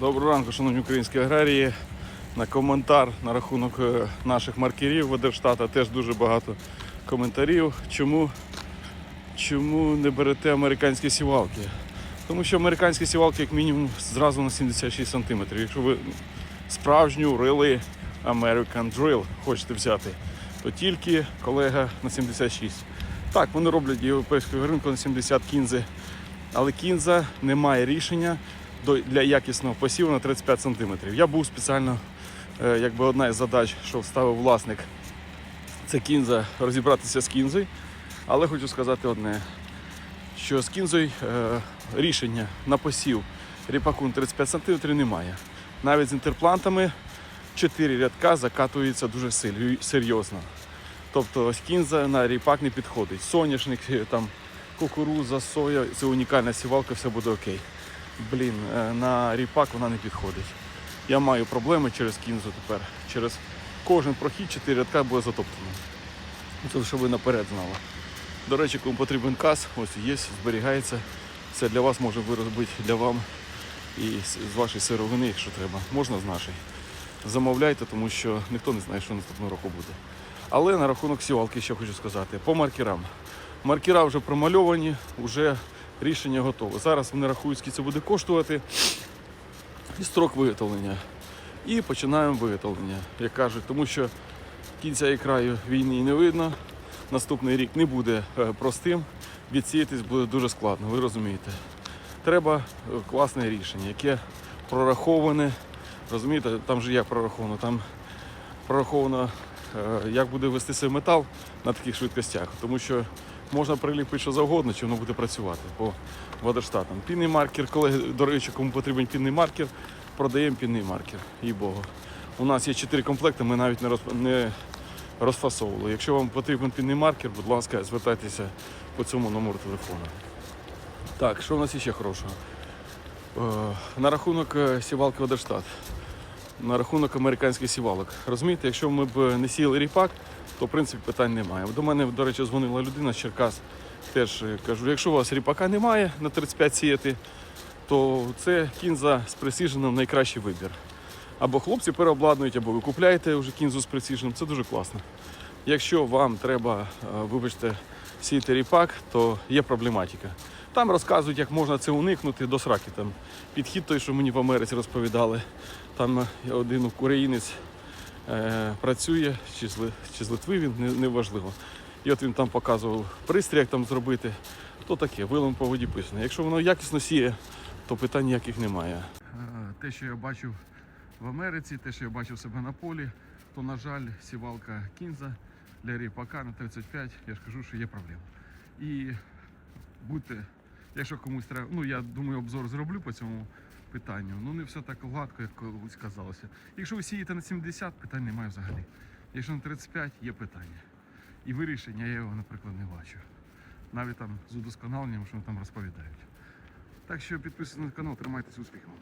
Доброго ранку, шановні українські аграрії. На коментар на рахунок е, наших маркерів Ведерштата теж дуже багато коментарів. Чому, чому не берете американські сівалки? Тому що американські сівалки, як мінімум, зразу на 76 см. Якщо ви справжню рили American Drill хочете взяти, то тільки колега на 76. Так, вони роблять європейського ринку на 70 кінзи, але кінза не має рішення для якісного посіву на 35 см. Я був спеціально, е, якби одна із задач, що вставив власник, це кінза, розібратися з кінзою. Але хочу сказати одне, що з кінзою е, рішення на посів ріпаку 35 см немає. Навіть з інтерплантами 4 рядка закатується дуже серйозно. Тобто ось кінза на ріпак не підходить. Соняшник, е, там, кукуруза, соя це унікальна сівалка, все буде окей. Блін, е, на ріпак вона не підходить. Я маю проблеми через кінзу тепер. Через кожен прохід 4 рядка буде затоптано. Це щоб ви наперед знали. До речі, кому потрібен каз, ось є, зберігається. Це для вас може виробити для вам і з з вашої сировини, якщо треба. Можна з нашої. Замовляйте, тому що ніхто не знає, що наступного року буде. Але на рахунок сівалки ще хочу сказати. По маркерам. Маркера вже промальовані, вже рішення готове. Зараз вони рахують, скільки це буде коштувати. І строк виготовлення. І починаємо виготовлення, як кажуть, тому що кінця і краю війни не видно. Наступний рік не буде е, простим, відсіятись буде дуже складно, ви розумієте. Треба е, класне рішення, яке прораховане. Розумієте, там же як прораховано, там прораховано, як буде вести себе метал на таких швидкостях, тому що можна приліпити що завгодно, чи воно буде працювати по водоштатам. Пінний маркер, колеги, до речі, кому потрібен пінний маркер, продаємо пінний маркер, їй Богу. У нас є чотири комплекти, ми навіть не, розп... не розфасовували. Якщо вам потрібен пінний маркер, будь ласка, звертайтеся по цьому номеру телефону. Так, що в нас ще хорошого? Е, на рахунок е, сівалки Водерштат. На рахунок американських сівалок. Розумієте, якщо ми б не сіяли ріпак, то в принципі питань немає. До мене, до речі, дзвонила людина з Черкас. Теж е, кажу, якщо у вас ріпака немає на 35 сіяти, то це кінза з пресіженом найкращий вибір. Або хлопці переобладнують, або ви купляєте вже кінзу з пресіженом. Це дуже класно. Якщо вам треба, е, вибачте, сіяти ріпак, то є проблематика. Там розказують, як можна це уникнути до сраки. Там підхід той, що мені в Америці розповідали. Там е, один українець е, працює, чи з, чи з Литви він, не- неважливо. І от він там показував пристрій, як там зробити. То таке, вилом по воді писано. Якщо воно якісно сіє, то питань ніяких немає. Те, що я бачив в Америці, те, що я бачив себе на полі, то, на жаль, сівалка кінза для ріпака на 35, я ж кажу, що є проблема. І будьте, якщо комусь треба, ну я думаю, обзор зроблю по цьому питанню. Ну не все так гладко, як колись казалося. Якщо ви сієте на 70, питань немає взагалі. Якщо на 35, є питання. І вирішення я його, наприклад, не бачу. Навіть там з удосконаленням, що вони там розповідають. Так що підписуйтесь на канал, тримайтеся успіхом.